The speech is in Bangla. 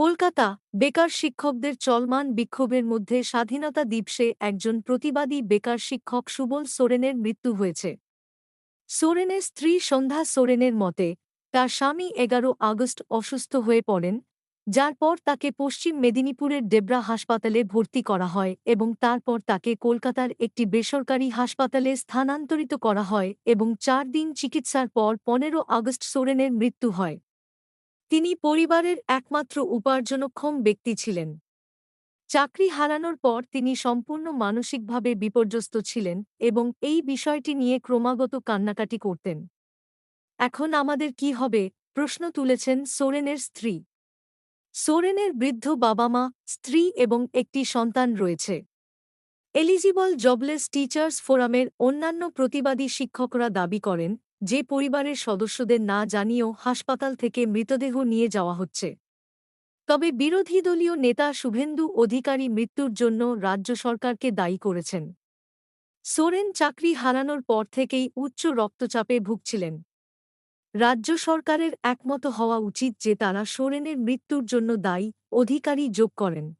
কলকাতা, বেকার শিক্ষকদের চলমান বিক্ষোভের মধ্যে স্বাধীনতা দিবসে একজন প্রতিবাদী বেকার শিক্ষক সুবল সোরেনের মৃত্যু হয়েছে। সোরেনের স্ত্রী সন্ধ্যা সোরেনের মতে, তার স্বামী এগারো আগস্ট অসুস্থ হয়ে পড়েন, যার পর তাকে পশ্চিম মেদিনীপুরের ডেবরা হাসপাতালে ভর্তি করা হয় এবং তারপর তাকে কলকাতার একটি বেসরকারি হাসপাতালে স্থানান্তরিত করা হয় এবং চার দিন চিকিৎসার পর পনেরো আগস্ট সোরেনের মৃত্যু হয়। তিনি পরিবারের একমাত্র উপার্জনক্ষম ব্যক্তি ছিলেন। চাকরি হারানোর পর তিনি সম্পূর্ণ মানসিকভাবে বিপর্যস্ত ছিলেন এবং এই বিষয়টি নিয়ে ক্রমাগত কান্নাকাটি করতেন। এখন আমাদের কি হবে? প্রশ্ন তুলেছেন সোরেনের স্ত্রী। সোরেনের বৃদ্ধ বাবা মা স্ত্রী এবং একটি সন্তান রয়েছে। এলিজিবল জবলেস টিচার্স ফোরামের অন্যান্য প্রতিবাদী শিক্ষকরা দাবি করেন যে পরিবারের সদস্যদের না জানিয়েও হাসপাতাল থেকে মৃতদেহ নিয়ে যাওয়া হচ্ছে। তবে বিরোধী দলীয় নেতা শুভেন্দু অধিকারী মৃত্যুর জন্য রাজ্য সরকারকে দায়ী করেছেন। সোরেন চাকরি হারানোর পর থেকেই উচ্চ রক্তচাপে ভুগছিলেন। রাজ্য সরকারের একমত হওয়া উচিত যে তারা সোরেনের মৃত্যুর জন্য দায়ী অধিকারী যোগ করেন।